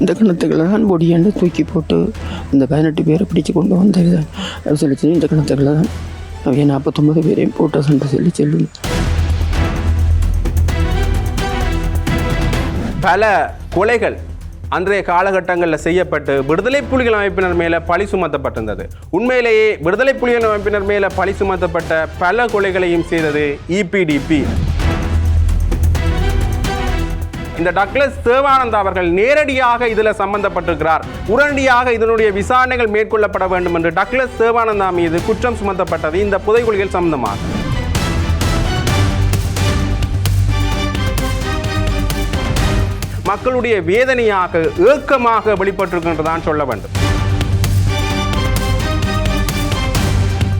இந்த கிணத்துக்களை தான் பொடியாண்டு தூக்கி போட்டு இந்த பதினெட்டு பேரை பிடிச்சு கொண்டு வந்தது அது சொல்லி சொல்லி இந்த கிணத்துக்களை தான் அவைய நாற்பத்தொம்பது பேரையும் போட்ட சண்டை சொல்லி சொல்லி பல கொலைகள் அன்றைய காலகட்டங்களில் செய்யப்பட்டு விடுதலை புலிகள் அமைப்பினர் மேலே பழி சுமத்தப்பட்டிருந்தது. உண்மையிலேயே விடுதலை புலிகள் அமைப்பினர் மேலே பழி சுமத்தப்பட்ட பல கொலைகளையும் செய்தது இபிடிபி இந்த டக்ளஸ் தேவானந்தா அவர்கள் நேரடியாக இதில் சம்பந்தப்பட்டிருக்கிறார். உடனடியாக இதனுடைய விசாரணைகள் மேற்கொள்ளப்பட வேண்டும் என்று டக்ளஸ் தேவானந்தா மீது குற்றம் சுமத்தப்பட்டது. இந்த புதைகுழிகள் சம்பந்தமாக. மக்களுடைய வேதனையாக ஏக்கமாக வெளிப்பட்டிருக்கின்றதான் சொல்ல வேண்டும்.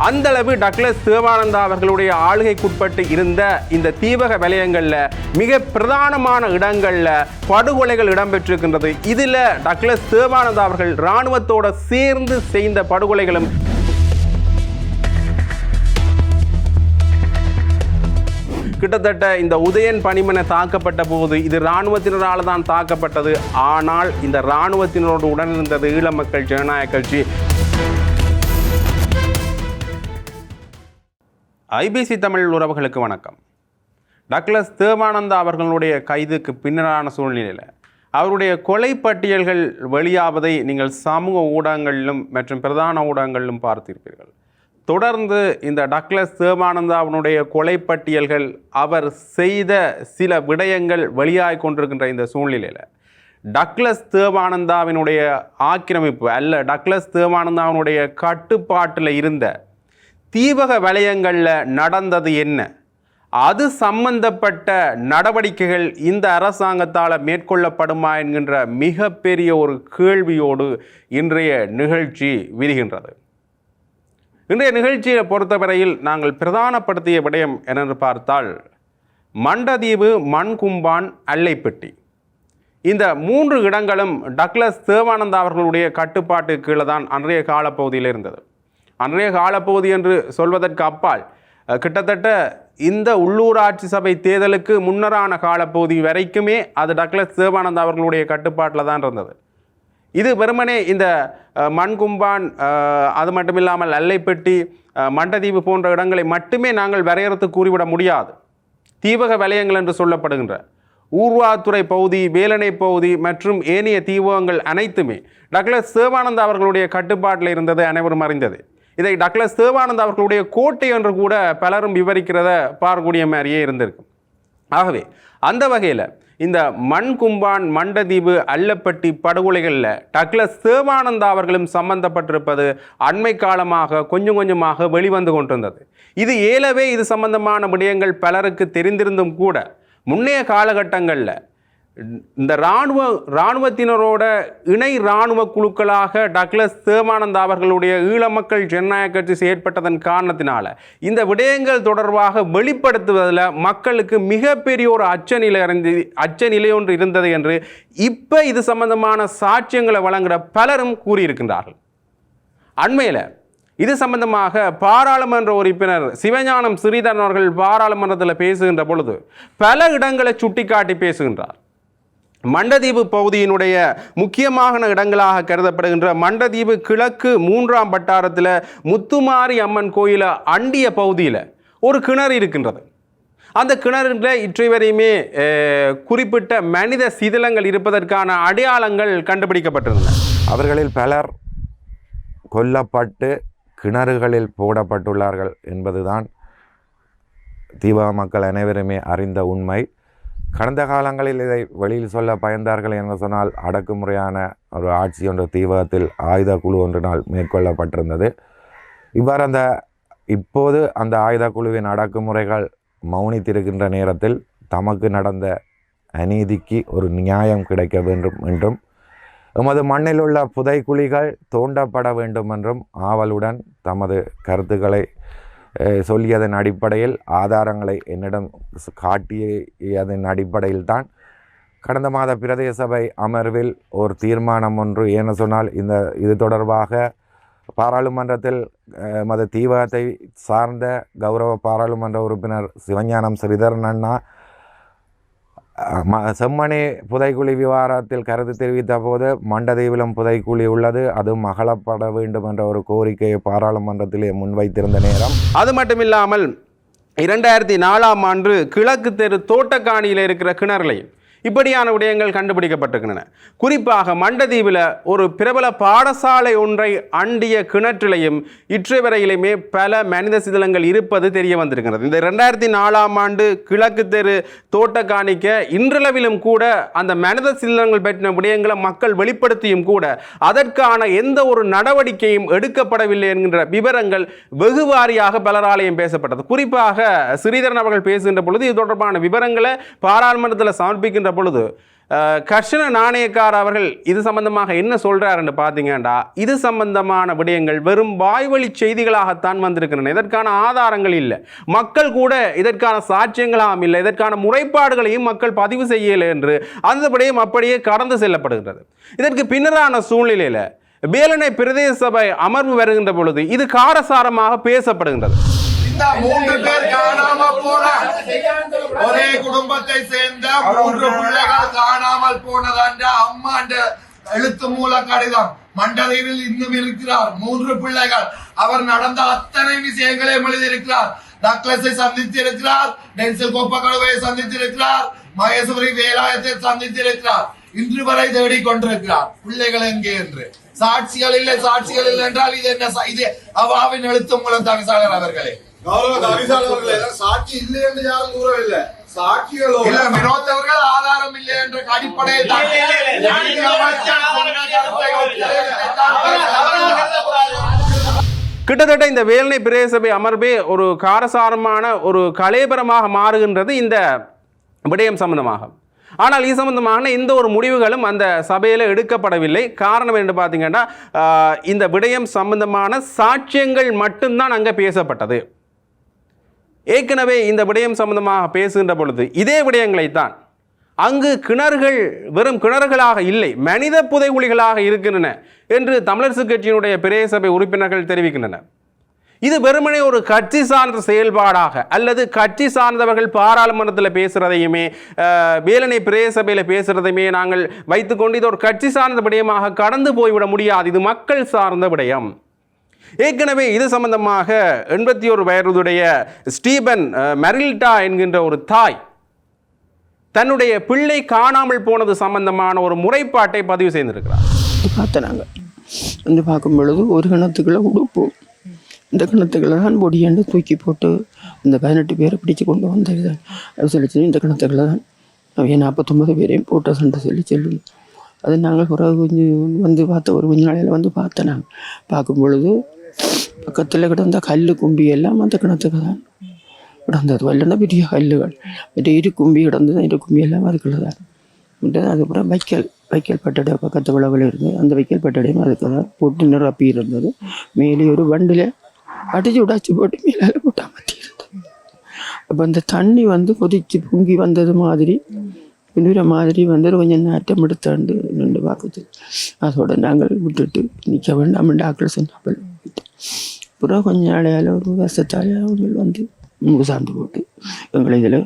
அந்த அளவு டக்ளஸ் தேவானந்தா அவர்களுடைய ஆளுகைக்குட்பட்டு இருந்த இந்த தீவக வலயங்களில் மிக பிரதானமான இடங்களில் படுகொலைகள் இடம்பெற்றிருக்கின்றது. இதில் டக்ளஸ் தேவானந்தா அவர்கள் இராணுவத்தோடு சேர்ந்து செய்த படுகொலைகளும் கிட்டத்தட்ட இந்த உதயன் பணிமனை தாக்கப்பட்ட போது இது இராணுவத்தினரால் தான் தாக்கப்பட்டது. ஆனால் இந்த இராணுவத்தினரோடு உடனிருந்தது ஈழ மக்கள் ஜனநாயக கட்சி. ஐபிசி தமிழ் உறவுகளுக்கு வணக்கம். டக்ளஸ் தேவானந்தா அவர்களுடைய கைதுக்கு பின்னரான சூழ்நிலையில் அவருடைய கொலை பட்டியல்கள் வெளியாவதை நீங்கள் சமூக ஊடகங்களிலும் மற்றும் பிரதான ஊடகங்களிலும் பார்த்திருப்பீர்கள். தொடர்ந்து இந்த டக்ளஸ் தேவானந்தாவினுடைய கொலை பட்டியல்கள் அவர் செய்த சில விடயங்கள் வெளியாகி கொண்டிருக்கின்ற இந்த சூழ்நிலையில் டக்ளஸ் தேவானந்தாவினுடைய ஆக்கிரமிப்பு அல்ல டக்ளஸ் தேவானந்தாவினுடைய கட்டுப்பாட்டில் இருந்த தீவக வலயங்களில் நடந்தது என்ன? அது சம்பந்தப்பட்ட நடவடிக்கைகள் இந்த அரசாங்கத்தால் மேற்கொள்ளப்படுமா என்கின்ற மிகப்பெரிய ஒரு கேள்வியோடு இன்றைய நிகழ்ச்சி விரிகின்றது. இன்றைய நிகழ்ச்சியை பொறுத்தவரையில் நாங்கள் பிரதானப்படுத்திய விடயம் என்னென்று பார்த்தால் மண்டதீவு மண்கும்பான் அல்லைப்பட்டி. இந்த மூன்று இடங்களும் டக்ளஸ் தேவானந்தா அவர்களுடைய கட்டுப்பாட்டு கீழே தான் அன்றைய காலப்பகுதியில் இருந்தது. அன்றைய காலப்பகுதி என்று சொல்வதற்கு அப்பால் கிட்டத்தட்ட இந்த உள்ளூராட்சி சபை தேர்தலுக்கு முன்னரான காலப்பகுதி வரைக்குமே அது டக்ளஸ் தேவானந்தா அவர்களுடைய கட்டுப்பாட்டில் தான் இருந்தது. இது வெறுமனே இந்த மண்கும்பான் அது மட்டும் இல்லாமல் அல்லைப்பட்டி மண்டதீவு போன்ற இடங்களை மட்டுமே நாங்கள் வரையறுத்து கூறிவிட முடியாது. தீவக வலயங்கள் என்று சொல்லப்படுகின்ற ஊர்வாத்துறை பகுதி வேலனை பகுதி மற்றும் ஏனைய தீவகங்கள் அனைத்துமே டக்ளஸ் தேவானந்தா அவர்களுடைய கட்டுப்பாட்டில் இருந்தது அனைவரும் அறிந்தது. இதை டக்ளஸ் தேவானந்தா அவர்களுடைய கோட்டை என்று கூட பலரும் விவரிக்கிறத பார்க்கக்கூடிய மாதிரியே இருந்திருக்கு. ஆகவே அந்த வகையில் இந்த மண் கும்பான் மண்டதீவு அல்லப்பட்டி படுகொலைகளில் டக்ளஸ் தேவானந்தா அவர்களும் சம்பந்தப்பட்டிருப்பது அண்மை காலமாக கொஞ்சம் கொஞ்சமாக வெளிவந்து கொண்டிருந்தது. இது ஏலவே இது சம்பந்தமான விடயங்கள் பலருக்கு தெரிந்திருந்தும் கூட முன்னைய காலகட்டங்களில் இந்த இராணுவ இராணுவத்தினரோட இணை இராணுவ குழுக்களாக டக்ளஸ் தேவானந்தா அவர்களுடைய ஈழ மக்கள் ஜனநாயக கட்சி செயற்பட்டதன் காரணத்தினால இந்த விடயங்கள் தொடர்பாக வெளிப்படுத்துவதில் மக்களுக்கு மிகப்பெரிய ஒரு அச்சநிலை இருந்து அச்சநிலை ஒன்று இருந்தது என்று இப்போ இது சம்பந்தமான சாட்சியங்களை வழங்குகிற பலரும் கூறியிருக்கின்றார்கள். அண்மையில் இது சம்பந்தமாக பாராளுமன்ற உறுப்பினர் சிவஞானம் ஸ்ரீதரன் அவர்கள் பாராளுமன்றத்தில் பேசுகின்ற பொழுது பல இடங்களை சுட்டிக்காட்டி பேசுகின்றார். மண்டதீவு பகுதியினுடைய முக்கியமான இடங்களாக கருதப்படுகின்ற மண்டதீவு கிழக்கு மூன்றாம் வட்டாரத்தில் முத்துமாரி அம்மன் கோயிலை அண்டிய பகுதியில் ஒரு கிணறு இருக்கின்றது. அந்த கிணறுல இற்றை வரையுமே குறிப்பிட்ட மனித சிதிலங்கள் இருப்பதற்கான அடையாளங்கள் கண்டுபிடிக்கப்பட்டிருந்தன. அவர்களில் பலர் கொல்லப்பட்டு கிணறுகளில் போடப்பட்டுள்ளார்கள் என்பதுதான் தீபா மக்கள் அனைவருமே அறிந்த உண்மை. கடந்த காலங்களில் இதை வெளியில் சொல்ல பயந்தார்கள் என்று சொன்னால் அடக்குமுறையான ஒரு ஆட்சி ஒன்று தீவிரத்தில் ஆயுத குழு ஒன்றினால் மேற்கொள்ளப்பட்டிருந்தது. இவ்வாறு அந்த இப்போது அந்த ஆயுத குழுவின் அடக்குமுறைகள் மௌனித்திருக்கின்ற நேரத்தில் தமக்கு நடந்த அநீதிக்கு ஒரு நியாயம் கிடைக்க வேண்டும் என்றும் எமது மண்ணில் உள்ள புதைக்குழிகள் தோண்டப்பட வேண்டும் என்றும் ஆவலுடன் தமது கருத்துக்களை சொல்லியதன் அடிப்படையில் ஆதாரங்களை என்னிடம் காட்டியதன் அடிப்படையில் தான் கடந்த மாத பிரதேச சபை அமர்வில் ஒரு தீர்மானம் ஒன்று. ஏன்னு சொன்னால் இந்த இது தொடர்பாக பாராளுமன்றத்தில் மத தீவகத்தை சார்ந்த கௌரவ பாராளுமன்ற உறுப்பினர் சிவஞானம் ஸ்ரீதரன் அண்ணா ம செம்மணி புதைக்குழி விவகாரத்தில் கருத்து தெரிவித்த போது மண்டதீவிலும் புதைக்குழி உள்ளது. அது மகளப்பட வேண்டும் என்ற ஒரு கோரிக்கையை பாராளுமன்றத்திலே முன்வைத்திருந்த நேரம். அது மட்டும் இல்லாமல் இரண்டாயிரத்தி நாலாம் ஆண்டு கிழக்கு தெரு தோட்டக்காணியில் இருக்கிற கிணறுலையும் இப்படியான விடயங்கள் கண்டுபிடிக்கப்பட்டிருக்கின்றன. குறிப்பாக மண்டதீவில் ஒரு பிரபல பாடசாலை ஒன்றை அண்டிய கிணற்றிலையும் இற்றை பல மனித சிதலங்கள் இருப்பது தெரிய வந்திருக்கிறது. இந்த ரெண்டாயிரத்தி நாலாம் ஆண்டு கிழக்கு தெரு தோட்டக்காணிக்க இன்றளவிலும் கூட அந்த மனித சிதலங்கள் பற்றின விடயங்களை மக்கள் வெளிப்படுத்தியும் கூட அதற்கான எந்த ஒரு நடவடிக்கையும் எடுக்கப்படவில்லை என்கின்ற விவரங்கள் வெகு வாரியாக பலராலையும் பேசப்பட்டது. குறிப்பாக ஸ்ரீதரன் அவர்கள் பேசுகின்ற பொழுது இது தொடர்பான விவரங்களை பாராளுமன்றத்தில் சமர்ப்பிக்கின்ற பொழுது கர்ஷன நாணயக்கார் அவர்கள் இது சம்பந்தமாக என்ன சொல்றாருன்னு பார்த்தீங்கன்னா இது சம்பந்தமான விடயங்கள் வெறும் வாய்வழி செய்திகளாகத்தான் வந்திருக்கின்றன. இதற்கான ஆதாரங்கள் இல்லை. மக்கள் கூட இதற்கான சாட்சியங்களாம் இல்லை. இதற்கான முறைப்பாடுகளையும் மக்கள் பதிவு செய்யலை என்று அந்த விடயம் அப்படியே கடந்து செல்லப்படுகிறது இதற்கு பின்னரான சூழ்நிலையில் வேலனை பிரதேச சபை அமர்வு வருகின்ற பொழுது இது காரசாரமாக பேசப்படுகின்றது. இந்த மூன்று பேர் காணாம போன ஒரே குடும்பத்தை சேர்ந்த மூன்று பிள்ளைகள் காணாமல் போனதாண்ட அம்மாண்ட எழுத்து மூல கடிதம் மண்டலையில் இன்னும் இருக்கிறார். மூன்று பிள்ளைகள். அவர் நடந்த அத்தனை விஷயங்களையும் எழுதியிருக்கிறார். டக்ளஸை சந்தித்திருக்கிறார். டென்சில் கோப்பக்கழுவை சந்தித்திருக்கிறார். மகேஸ்வரி வேலாயத்தை சந்தித்திருக்கிறார். இன்று வரை தேடிக் கொண்டிருக்கிறார் பிள்ளைகள் எங்கே என்று? சாட்சிகள் இல்லை சாட்சிகள் இல்லை என்றால் இது என்ன இது அவாவின் எழுத்து மூலம் தவிசாளர் அவர்களே. சாட்சி இல்லை என்று யாரும் கூறவில்லை. சாட்சிகளோ இல்ல வினோத் அவர்கள் ஆதாரம் இல்லை என்ற அடிப்படையில் கிட்டத்தட்ட இந்த வேலனை பிரதேச சபை அமர்வே ஒரு காரசாரமான ஒரு கலேபரமாக மாறுகின்றது இந்த விடயம் சம்பந்தமாக. ஆனால் இது சம்பந்தமான எந்த ஒரு முடிவுகளும் அந்த சபையில் எடுக்கப்படவில்லை. காரணம் என்று பார்த்தீங்கன்னா இந்த விடயம் சம்பந்தமான சாட்சியங்கள் மட்டும்தான் அங்கே பேசப்பட்டது. ஏற்கனவே இந்த விடயம் சம்பந்தமாக பேசுகின்ற பொழுது இதே விடயங்களைத்தான். அங்கு கிணறுகள் வெறும் கிணறுகளாக இல்லை மனித புதைகுழிகளாக இருக்கின்றன என்று தமிழரசு கட்சியினுடைய பிரேசபை சபை உறுப்பினர்கள் தெரிவிக்கின்றனர். இது வெறுமனே ஒரு கட்சி சார்ந்த செயல்பாடாக அல்லது கட்சி சார்ந்தவர்கள் பாராளுமன்றத்தில் பேசுகிறதையுமே வேலனை பிரதேச சபையில் பேசுகிறதையுமே நாங்கள் வைத்துக்கொண்டு இது ஒரு கட்சி சார்ந்த விடயமாக கடந்து போய்விட முடியாது. இது மக்கள் சார்ந்த விடயம். ஏற்கனவே இது சம்பந்தமாக எண்பத்தி ஒரு வயதுடைய ஸ்டீபன் மெரில்டா என்கின்ற ஒரு தாய் தன்னுடைய பிள்ளை காணாமல் போனது சம்பந்தமான ஒரு முறைப்பாட்டை பதிவு செய்திருக்கிறார். வந்து பார்த்தேன் நாங்கள் வந்து பார்க்கும் பொழுது ஒரு கிணத்துக்குள்ளே உடுப்பு. இந்த கிணத்துக்குள்ள தான் பொடியாண்டு தூக்கி போட்டு இந்த பதினெட்டு பேரை பிடிச்சு கொண்டு வந்தது அது சொல்லி இந்த கிணத்துக்குள்ள தான் அவைய நாற்பத்தொம்பது பேரையும் போட்ட சண்டை சொல்லி சொல்லுது அது நாங்கள் பிறகு கொஞ்சம் வந்து பார்த்த ஒரு கொஞ்ச நாளையில் வந்து பார்த்தேன் நாங்கள் பார்க்கும் பொழுது பக்கத்தில் கிடந்த கல் கும்பி எல்லாம் அந்த கிணத்துக்கு தான் கிடந்தது வல்லன்னா பெரிய கல்லுகள் மற்ற இரு கும்பி கிடந்தது இரு கும்பி எல்லாம் அதுக்குள்ள தான் விட்டது அதுக்கப்புறம் வைக்கல் வைக்கல் பட்டடை பக்கத்து உழவில் இருந்து அந்த வைக்கல் பட்டடையும் அதுக்கு தான் போட்டு நிரப்பி இருந்தது மேலே ஒரு வண்டில் அடிச்சு உடாச்சு போட்டு மேலே போட்டால் மாற்றி இருந்தது அப்போ அந்த தண்ணி வந்து கொதிச்சு பொங்கி வந்தது மாதிரி இன்னொரு மாதிரி வந்து கொஞ்சம் நாட்டம் எடுத்தாண்டு நின்று பார்க்குது அதோட நாங்கள் விட்டுட்டு நிற்க வேண்டாம் டாக்டர் சொன்னாப்பல் அப்புறம் கொஞ்ச நாளையால் ஒரு வருஷத்தாலே அவங்க வந்து முசாந்து போட்டு எங்களை இதில்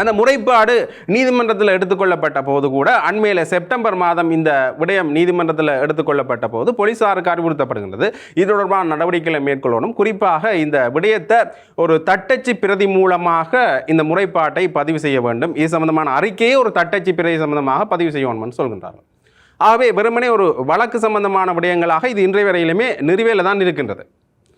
அந்த முறைப்பாடு நீதிமன்றத்தில் எடுத்துக்கொள்ளப்பட்ட போது கூட அண்மையில் செப்டம்பர் மாதம் இந்த விடயம் நீதிமன்றத்தில் எடுத்துக்கொள்ளப்பட்ட போது போலீசாருக்கு அறிவுறுத்தப்படுகின்றது. இது தொடர்பான நடவடிக்கைகளை மேற்கொள்ளணும். குறிப்பாக இந்த விடயத்தை ஒரு தட்டச்சு பிரதி மூலமாக இந்த முறைப்பாட்டை பதிவு செய்ய வேண்டும். இது சம்பந்தமான அறிக்கையை ஒரு தட்டச்சு பிரதி சம்பந்தமாக பதிவு செய்ய வேண்டும்னு சொல்கின்றார்கள். ஆகவே வெறுமனே ஒரு வழக்கு சம்பந்தமான விடயங்களாக இது இன்றைய வரையிலுமே நிறுவையில் தான் இருக்கின்றது.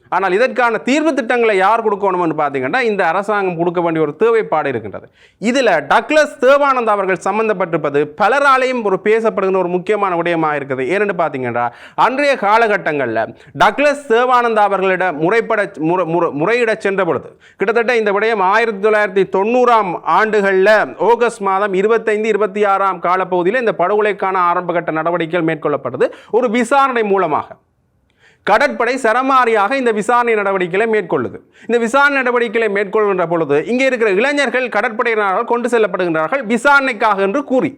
ஆனால் இதற்கான தீர்வு திட்டங்களை யார் கொடுக்கணும்னு பார்த்தீங்கன்னா இந்த அரசாங்கம் கொடுக்க வேண்டிய ஒரு தேவைப்பாடு இருக்கின்றது. இதில் டக்ளஸ் தேவானந்த் அவர்கள் சம்பந்தப்பட்டிருப்பது பலராலையும் ஒரு பேசப்படுகிற ஒரு முக்கியமான விடயமாக இருக்குது. ஏன்னு பார்த்தீங்கன்னா அன்றைய காலகட்டங்களில் டக்ளஸ் தேவானந்த் அவர்களிடம் முறைப்பட முறை- முறை- முறையிட சென்ற பொழுது கிட்டத்தட்ட இந்த விடயம் ஆயிரத்தி தொள்ளாயிரத்தி தொண்ணூறாம் ஆண்டுகளில் ஆகஸ்ட் மாதம் இருபத்தைந்து இருபத்தி ஆறாம் காலப்பகுதியில் இந்த படுகொலைக்கான ஆரம்பகட்ட நடவடிக்கைகள் மேற்கொள்ளப்பட்டது. ஒரு விசாரணை மூலமாக. கடற்படை சரமாரியாக இந்த விசாரணை நடவடிக்கைகளை மேற்கொள்ளுது. இந்த விசாரணை நடவடிக்கைகளை மேற்கொள்கின்ற பொழுது இங்கே இருக்கிற இளைஞர்கள் கடற்படையினரால் கொண்டு செல்லப்படுகின்றார்கள் விசாரணைக்காக என்று கூறி.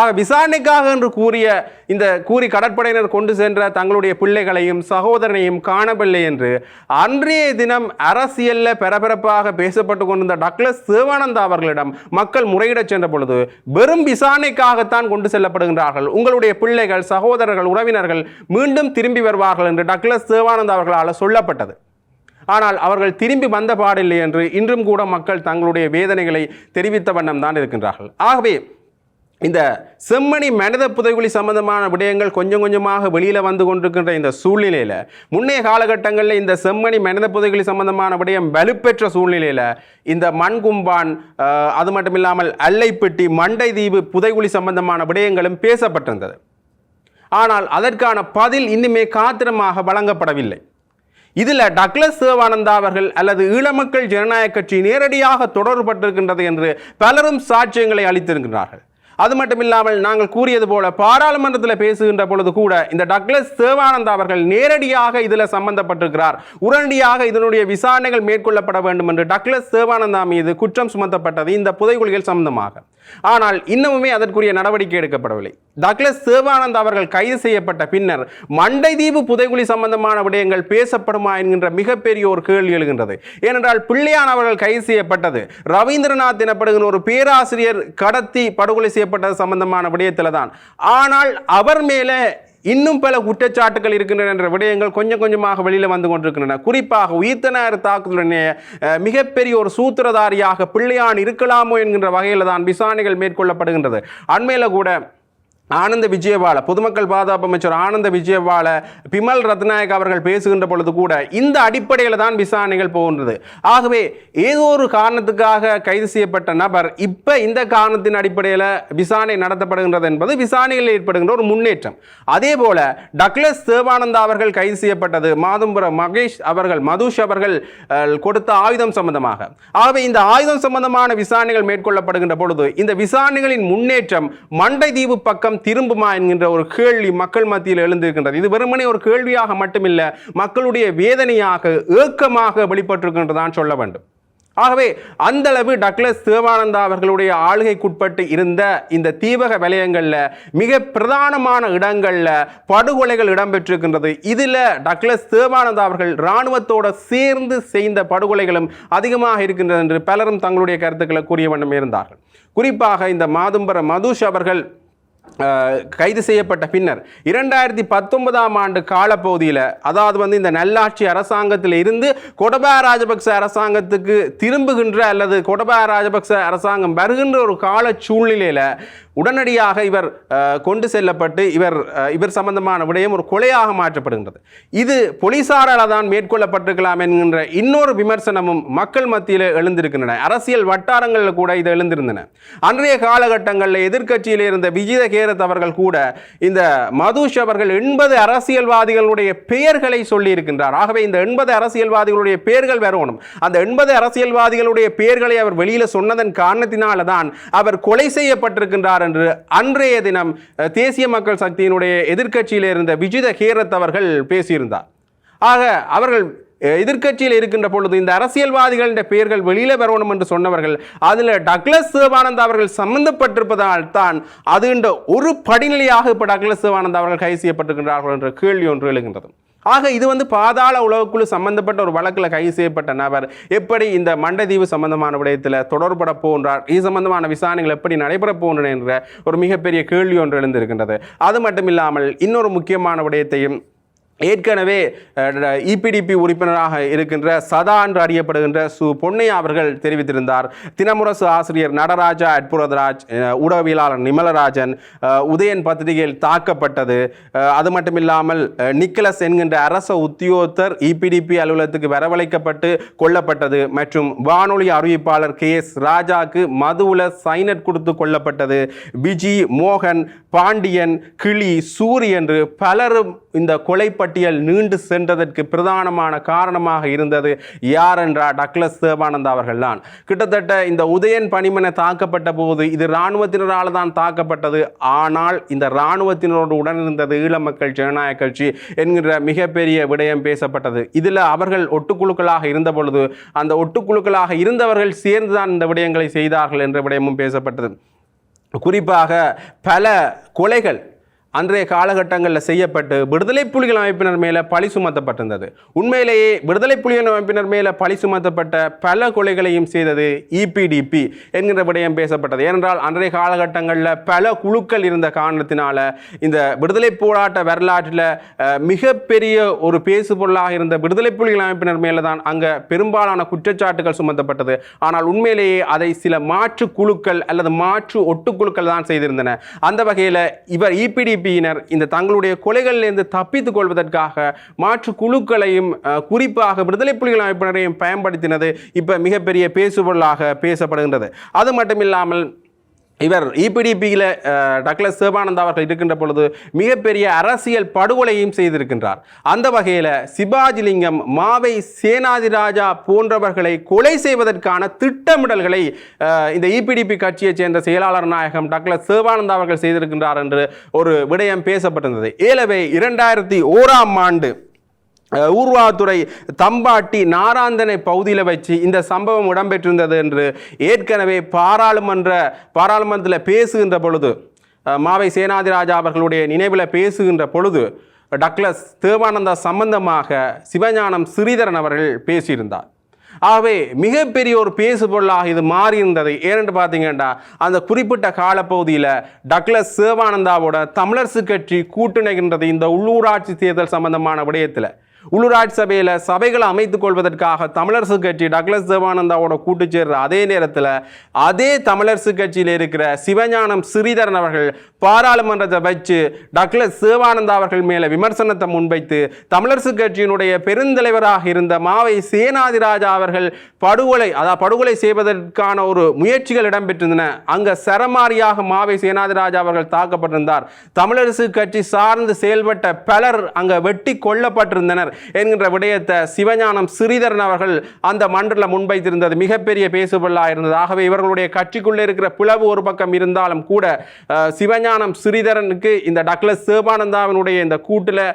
ஆக விசாரணைக்காக என்று கூறிய இந்த கூறி கடற்படையினர் கொண்டு சென்ற தங்களுடைய பிள்ளைகளையும் சகோதரனையும் காணவில்லை என்று அன்றைய தினம் அரசியலில் பரபரப்பாக பேசப்பட்டு கொண்டிருந்த டக்ளஸ் சிவானந்தா அவர்களிடம் மக்கள் முறையிடச் சென்ற பொழுது வெறும் விசாரணைக்காகத்தான் கொண்டு செல்லப்படுகின்றார்கள். உங்களுடைய பிள்ளைகள் சகோதரர்கள் உறவினர்கள் மீண்டும் திரும்பி வருவார்கள் என்று டக்ளஸ் சிவானந்தா அவர்களால் சொல்லப்பட்டது. ஆனால் அவர்கள் திரும்பி வந்த பாடில்லை என்று இன்றும் கூட மக்கள் தங்களுடைய வேதனைகளை தெரிவித்த வண்ணம் தான் இருக்கின்றார்கள். ஆகவே இந்த செம்மணி மனித புதைகுழி சம்பந்தமான விடயங்கள் கொஞ்சம் கொஞ்சமாக வெளியில் வந்து கொண்டிருக்கின்ற இந்த சூழ்நிலையில் முன்னைய காலகட்டங்களில் இந்த செம்மணி மனித புதைகுழி சம்பந்தமான விடயம் வலுப்பெற்ற சூழ்நிலையில் இந்த மண்கும்பான் அது மட்டும் இல்லாமல் அல்லைப்பெட்டி மண்டை தீவு புதைகுழி சம்பந்தமான விடயங்களும் பேசப்பட்டிருந்தது. ஆனால் அதற்கான பதில் இன்னுமே காத்திரமாக வழங்கப்படவில்லை. இதில் டக்ளஸ் சிவானந்தா அவர்கள் அல்லது ஈழமக்கள் ஜனநாயக கட்சி நேரடியாக தொடர்பட்டிருக்கின்றது என்று பலரும் சாட்சியங்களை அளித்திருக்கிறார்கள் அது மட்டும் இல்லாமல் நாங்கள் கூறியது போல பாராளுமன்றத்தில் பேசுகின்ற பொழுது கூட இந்த டக்ளஸ் தேவானந்தா அவர்கள் நேரடியாக இதில் சம்பந்தப்பட்டிருக்கிறார். உடனடியாக இதனுடைய விசாரணைகள் மேற்கொள்ளப்பட வேண்டும் என்று டக்ளஸ் தேவானந்தா மீது குற்றம் சுமத்தப்பட்டது இந்த புதைகுழிகள் சம்பந்தமாக. ஆனால் இன்னமுமே அதற்குரிய நடவடிக்கை எடுக்கப்படவில்லை. டக்ளஸ் தேவானந்த் அவர்கள் கைது செய்யப்பட்ட பின்னர் மண்டைதீவு புதைகுழி சம்பந்தமான விடயங்கள் பேசப்படுமா என்கின்ற மிகப்பெரிய ஒரு கேள்வி எழுகின்றது. ஏனென்றால் பிள்ளையான் அவர்கள் கைது செய்யப்பட்டது. ரவீந்திரநாத் எனப்படுகிற ஒரு பேராசிரியர் கடத்தி படுகொலை செய்யப்பட்டது சம்பந்தமான விடயத்தில் தான் ஆனால் அவர் மேலே இன்னும் பல குற்றச்சாட்டுகள் இருக்கின்றன என்ற விடயங்கள் கொஞ்சம் கொஞ்சமாக வெளியில் வந்து கொண்டிருக்கின்றன. குறிப்பாக உயிர்த்தனார் தாக்குதலுடைய மிகப்பெரிய ஒரு சூத்திரதாரியாக பிள்ளையான் இருக்கலாமோ என்கின்ற வகையில் தான் விசாரணைகள் மேற்கொள்ளப்படுகின்றது. அண்மையில் கூட ஆனந்த விஜயவால பொதுமக்கள் பாதுகாப்பு அமைச்சர் ஆனந்த விஜயவால பிமல் ரத்நாயக் அவர்கள் பேசுகின்ற பொழுது கூட இந்த அடிப்படையில் தான் விசாரணைகள் போகின்றது. ஆகவே ஏதோ ஒரு காரணத்துக்காக கைது செய்யப்பட்ட நபர் இப்போ இந்த காரணத்தின் அடிப்படையில் விசாரணை நடத்தப்படுகின்றது என்பது விசாரணையில் ஏற்படுகின்ற ஒரு முன்னேற்றம். அதே போல டக்ளஸ் தேவானந்தா அவர்கள் கைது செய்யப்பட்டது மாதும்புரம் மகேஷ் அவர்கள் மதுஷ் அவர்கள் கொடுத்த ஆயுதம் சம்பந்தமாக. ஆகவே இந்த ஆயுதம் சம்பந்தமான விசாரணைகள் மேற்கொள்ளப்படுகின்ற பொழுது இந்த விசாரணைகளின் முன்னேற்றம் மண்டை தீவு பக்கம் திரும்புமா என்கின்ற ஒரு கேள்வி மக்கள் மத்தியில் எழுந்திருக்கின்றது. இது வெறுமனே ஒரு கேள்வியாக மட்டுமில்லை மக்களுடைய வேதனையாக ஏக்கமாக வெளிப்பட்டிருக்கின்றதான் சொல்ல வேண்டும். ஆகவே அந்தளவு டக்ளஸ் தேவானந்தா அவர்களுடைய ஆளுகைக்குட்பட்டு இருந்த இந்த தீவக வலயங்களில் மிக பிரதானமான இடங்களில் படுகொலைகள் இடம்பெற்றிருக்கின்றது. இதில் டக்ளஸ் தேவானந்தா அவர்கள் இராணுவத்தோடு சேர்ந்து செய்த படுகொலைகளும் அதிகமாக இருக்கின்றது என்று பலரும் தங்களுடைய கருத்துக்களை கூறிய வண்ணம் இருந்தார்கள். குறிப்பாக இந்த மாதும்பர மதுஷ் அவர்கள் கைது செய்யப்பட்ட பின்னர் இரண்டாயிரத்தி பத்தொன்பதாம் ஆண்டு காலப்பகுதியில் அதாவது வந்து இந்த நல்லாட்சி அரசாங்கத்தில் இருந்து கொடபா ராஜபக்ச அரசாங்கத்துக்கு திரும்புகின்ற அல்லது கொடபா ராஜபக்ச அரசாங்கம் வருகின்ற ஒரு கால சூழ்நிலையில் உடனடியாக இவர் கொண்டு செல்லப்பட்டு இவர் இவர் சம்பந்தமான விடயம் ஒரு கொலையாக மாற்றப்படுகின்றது. இது போலீசாரால் தான் மேற்கொள்ளப்பட்டிருக்கலாம் என்கின்ற இன்னொரு விமர்சனமும் மக்கள் மத்தியில் எழுந்திருக்கின்றன. அரசியல் வட்டாரங்களில் கூட இது எழுந்திருந்தன. அன்றைய காலகட்டங்களில் எதிர்க்கட்சியில் இருந்த விஜித கேரத் அவர்கள் கூட இந்த மதுஷ் அவர்கள் எண்பது அரசியல்வாதிகளுடைய பெயர்களை சொல்லியிருக்கின்றார். ஆகவே இந்த எண்பது அரசியல்வாதிகளுடைய பெயர்கள் வரணும் அந்த எண்பது அரசியல்வாதிகளுடைய பெயர்களை அவர் வெளியில் சொன்னதன் காரணத்தினால தான் அவர் கொலை செய்யப்பட்டிருக்கின்றார் என்று அன்றைய தினம் தேசிய மக்கள் சக்தியினுடைய எதிர்க்கட்சியில் இருந்த விஜித ஹேரத் அவர்கள் பேசியிருந்தார். ஆக அவர்கள் எதிர்க்கட்சியில் இருக்கின்ற பொழுது இந்த அரசியல்வாதிகளின் பெயர்கள் வெளியில வரணும் என்று சொன்னவர்கள் அதில் டக்ளஸ் சிவானந்த் அவர்கள் சம்பந்தப்பட்டிருப்பதால் தான் அது என்ற ஒரு படிநிலையாக இப்போ டக்ளஸ் சிவானந்த் அவர்கள் கைது செய்யப்பட்டிருக்கிறார்கள் என்ற கேள்வி ஒன்று எழுகின்றது. ஆக இது வந்து பாதாள உலகக்குழு சம்பந்தப்பட்ட ஒரு வழக்கில் கைது செய்யப்பட்ட நபர். எப்படி இந்த மண்டதீவு சம்பந்தமான விடயத்தில் தொடர்பட போன்றார் இது சம்பந்தமான விசாரணைகள் எப்படி நடைபெற போகின்றன என்ற ஒரு மிகப்பெரிய கேள்வி ஒன்று எழுந்திருக்கின்றது. அது மட்டும் இல்லாமல் இன்னொரு முக்கியமான விடயத்தையும் ஏற்கனவே இபிடிபி உறுப்பினராக இருக்கின்ற சதா என்று அறியப்படுகின்ற சு. பொன்னையா அவர்கள் தெரிவித்திருந்தார். தினமுரசு ஆசிரியர் நடராஜா அட்புரதராஜ் உடவியலாளர் ஊடகவியலாளர் நிமலராஜன் உதயன் பத்திரிகையில் தாக்கப்பட்டது. அது மட்டும் இல்லாமல் நிக்கலஸ் என்கின்ற அரச உத்தியோகத்தர் இபிடிபி அலுவலகத்துக்கு வரவழைக்கப்பட்டு கொல்லப்பட்டது மற்றும் வானொலி அறிவிப்பாளர் கே எஸ் ராஜாக்கு மதுவுல சைனட் கொடுத்து கொல்லப்பட்டது. விஜி மோகன் பாண்டியன் கிளி சூரி என்று பலரும் இந்த கொலைப்பட்டியல் நீண்டு சென்றதற்கு பிரதானமான காரணமாக இருந்தது யார் என்றால் டக்ளஸ் தேவானந்தா அவர்கள்தான். கிட்டத்தட்ட இந்த உதயன் பணிமனை தாக்கப்பட்ட போது இது இராணுவத்தினரால் தான் தாக்கப்பட்டது. ஆனால் இந்த இராணுவத்தினரோடு உடன் இருந்தது ஈழ மக்கள் ஜனநாயக கட்சி என்கிற மிகப்பெரிய விடயம் பேசப்பட்டது. இதில் அவர்கள் ஒட்டுக்குழுக்களாக இருந்த பொழுது அந்த ஒட்டுக்குழுக்களாக இருந்தவர்கள் சேர்ந்துதான் இந்த விடயங்களை செய்தார்கள் என்ற விடயமும் பேசப்பட்டது. குறிப்பாக பல கொலைகள் அன்றைய காலகட்டங்களில் செய்யப்பட்டு விடுதலை புலிகள் அமைப்பினர் மேலே பழி சுமத்தப்பட்டிருந்தது. உண்மையிலேயே விடுதலை புலிகள் அமைப்பினர் மேலே பழி சுமத்தப்பட்ட பல கொலைகளையும் செய்தது இபிடிபி என்கிற விடயம் பேசப்பட்டது. ஏனென்றால் அன்றைய காலகட்டங்களில் பல குழுக்கள் இருந்த காரணத்தினால இந்த விடுதலை போராட்ட வரலாற்றில் மிகப்பெரிய ஒரு பேசுபொருளாக இருந்த விடுதலை புலிகள் அமைப்பினர் மேலே தான் அங்கே பெரும்பாலான குற்றச்சாட்டுகள் சுமத்தப்பட்டது. ஆனால் உண்மையிலேயே அதை சில மாற்று குழுக்கள் அல்லது மாற்று ஒட்டுக்குழுக்கள் தான் செய்திருந்தன. அந்த வகையில் இவர் இபிடிபியினர் இந்த தங்களுடைய கொலைகளிலிருந்து தப்பித்துக் கொள்வதற்காக மாற்று குழுக்களையும் குறிப்பாக விடுதலை புலிகள் அமைப்பினரையும் பயன்படுத்தினது இப்போ மிகப்பெரிய பேசுபொருளாக பேசப்படுகின்றது. அது மட்டும் இல்லாமல் இவர் இபிடிபியில் டக்ளஸ் சிவானந்தா அவர்கள் இருக்கின்ற பொழுது மிகப்பெரிய அரசியல் படுகொலையும் செய்திருக்கின்றார். அந்த வகையில் சிவாஜிலிங்கம் மாவை சேனாதிராஜா போன்றவர்களை கொலை செய்வதற்கான திட்டமிடல்களை இந்த இபிடிபி கட்சியைச் சேர்ந்த செயலாளர் நாயகம் டக்ளஸ் சிவானந்தா அவர்கள் செய்திருக்கின்றார் என்று ஒரு விடயம் பேசப்பட்டிருந்தது. ஏலவே இரண்டாயிரத்தி ஓராம் ஆண்டு ஊர்வாத்துறை தம்பாட்டி நாராந்தனை பகுதியில் வச்சு இந்த சம்பவம் இடம்பெற்றிருந்தது என்று ஏற்கனவே பாராளுமன்ற பாராளுமன்றத்தில் பேசுகின்ற பொழுது மாவை சேனாதிராஜா அவர்களுடைய நினைவில் பேசுகின்ற பொழுது டக்ளஸ் தேவானந்தா சம்பந்தமாக சிவஞானம் ஸ்ரீதரன் அவர்கள் பேசியிருந்தார். ஆகவே மிகப்பெரிய ஒரு பேசுபொருளாக இது மாறியிருந்தது. ஏனென்று பார்த்தீங்கன்னா அந்த குறிப்பிட்ட காலப்பகுதியில் டக்ளஸ் சிவானந்தாவோட தமிழரசு கட்சி கூட்டிணைகின்றது இந்த உள்ளூராட்சி தேர்தல் சம்பந்தமான விடயத்தில். உள்ளூராட்சி சபையில் சபைகளை அமைத்துக் கொள்வதற்காக தமிழரசு கட்சி டக்ளஸ் தேவானந்தாவோட கூட்டு சேர்ற அதே நேரத்தில் அதே தமிழரசு கட்சியில் இருக்கிற சிவஞானம் ஸ்ரீதரன் அவர்கள் பாராளுமன்றத்தை வச்சு டக்ளஸ் தேவானந்தா அவர்கள் மேலே விமர்சனத்தை முன்வைத்து தமிழரசு கட்சியினுடைய பெருந்தலைவராக இருந்த மாவை சேனாதிராஜா அவர்கள் படுகொலை அதாவது படுகொலை செய்வதற்கான ஒரு முயற்சிகள் இடம்பெற்றிருந்தன. அங்கே சரமாரியாக மாவை சேனாதிராஜா அவர்கள் தாக்கப்பட்டிருந்தார். தமிழரசு கட்சி சார்ந்து செயல்பட்ட பலர் அங்கே வெட்டி கொல்லப்பட்டிருந்தனர். என்கின்ற விடயத்தை சிவஞானம் ஸ்ரீதரன் அவர்கள் அந்த மன்றத்தில் முன்வைத்திருந்தது. மிகப்பெரிய பேசுபொல்லாக இருந்தது. ஆகவே இவர்களுடைய கட்சிக்குள்ளே இருக்கிற பிளவு ஒரு பக்கம் இருந்தாலும் கூட சிவஞானம் ஸ்ரீதரனுக்கு இந்த டக்ளஸ் சிவபானந்தாவினுடைய இந்த கூட்டில்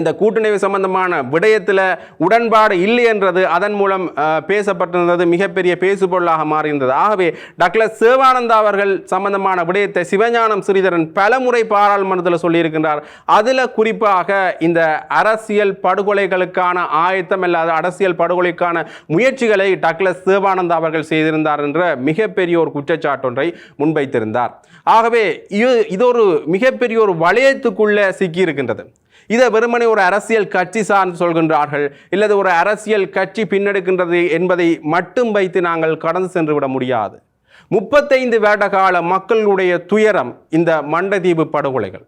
இந்த கூட்டணி சம்பந்தமான விடயத்தில் உடன்பாடு இல்லை என்றது அதன் மூலம் பேசப்பட்டிருந்தது மிகப்பெரிய பேசுபொருளாக மாறியிருந்தது. ஆகவே டக்ளஸ் சிவானந்தா அவர்கள் சம்பந்தமான விடயத்தை சிவஞானம் ஸ்ரீதரன் பலமுறை பாராளுமன்றத்தில் சொல்லியிருக்கின்றார். அதில் குறிப்பாக இந்த அரசியல் படுகொலைகளுக்கான ஆயத்தம் இல்லாத அரசியல் படுகொலைக்கான முயற்சிகளை டக்ளஸ் சிவானந்தா அவர்கள் செய்திருந்தார் என்ற மிகப்பெரிய ஒரு குற்றச்சாட்டொன்றை முன்வைத்திருந்தார். ஆகவே இது இது ஒரு மிகப்பெரிய ஒரு வளையத்துக்குள்ளே சிக்கியிருக்கின்றது. இதை வெறுமனே ஒரு அரசியல் கட்சி சார்ந்து சொல்கின்றார்கள். இல்லது ஒரு அரசியல் கட்சி பின்னெடுக்கின்றது என்பதை மட்டும் வைத்து நாங்கள் கடந்து சென்று விட முடியாது. முப்பத்தைந்து வருட கால மக்களுடைய துயரம் இந்த மண்டதீவு படுகொலைகள்.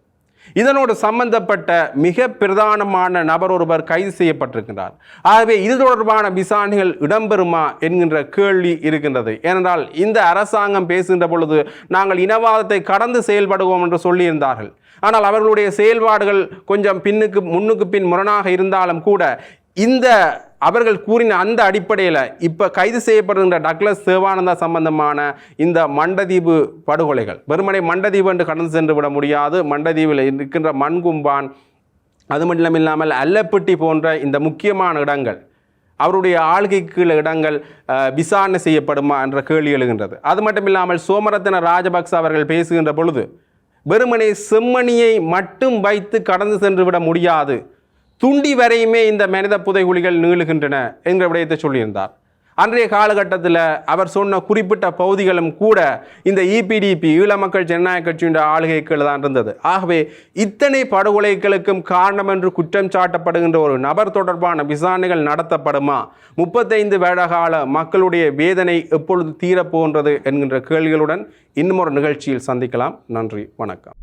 இதனோடு சம்பந்தப்பட்ட மிக பிரதானமான நபர் ஒருவர் கைது செய்யப்பட்டிருக்கின்றார். ஆகவே இது தொடர்பான விசாரணைகள் இடம்பெறுமா என்கின்ற கேள்வி இருக்கின்றது. ஏனென்றால் இந்த அரசாங்கம் பேசுகின்ற பொழுது நாங்கள் இனவாதத்தை கடந்து செயல்படுவோம் என்று சொல்லியிருந்தார்கள். ஆனால் அவர்களுடைய செயல்பாடுகள் கொஞ்சம் பின்னுக்கு முன்னுக்கு பின் முரணாக இருந்தாலும் கூட இந்த அவர்கள் கூறின அந்த அடிப்படையில் இப்போ கைது செய்யப்படுகின்ற டக்ளஸ் சேவானந்தா சம்பந்தமான இந்த மண்டதீவு படுகொலைகள். வெறுமனை மண்டதீவு என்று கடந்து சென்று விட முடியாது. மண்டதீவில் இருக்கின்ற மண்கும்பான் அது மட்டும் இல்லாமல் அல்லப்பட்டி போன்ற இந்த முக்கியமான இடங்கள் அவருடைய ஆளுகைக்கு கீழே இடங்கள் விசாரணை செய்யப்படுமா என்ற கேள்வி எழுகின்றது. அது மட்டும் இல்லாமல் சோமரத்தின ராஜபக்ச அவர்கள் பேசுகின்ற பொழுது வெறுமனே செம்மணியை மட்டும் வைத்து கடந்து சென்று விட முடியாது. துண்டி வரையுமே இந்த மனித புதைகுழிகள் நீளுகின்றன என்கிற விடயத்தை சொல்லியிருந்தார். அன்றைய காலகட்டத்தில் அவர் சொன்ன குறிப்பிட்ட பகுதிகளும் கூட இந்த இபிடிபி ஈழ மக்கள் ஜனநாயக கட்சியின் ஆளுகைக்குள் தான் இருந்தது. ஆகவே இத்தனை படுகொலைகளுக்கும் காரணம் என்று குற்றம் சாட்டப்படுகின்ற ஒரு நபர் தொடர்பான விசாரணைகள் நடத்தப்படுமா? முப்பத்தைந்து வருடகால மக்களுடைய வேதனை எப்பொழுது தீரப்போன்றது என்கின்ற கேள்விகளுடன் இன்னும் ஒரு நிகழ்ச்சியில் சந்திக்கலாம். நன்றி வணக்கம்.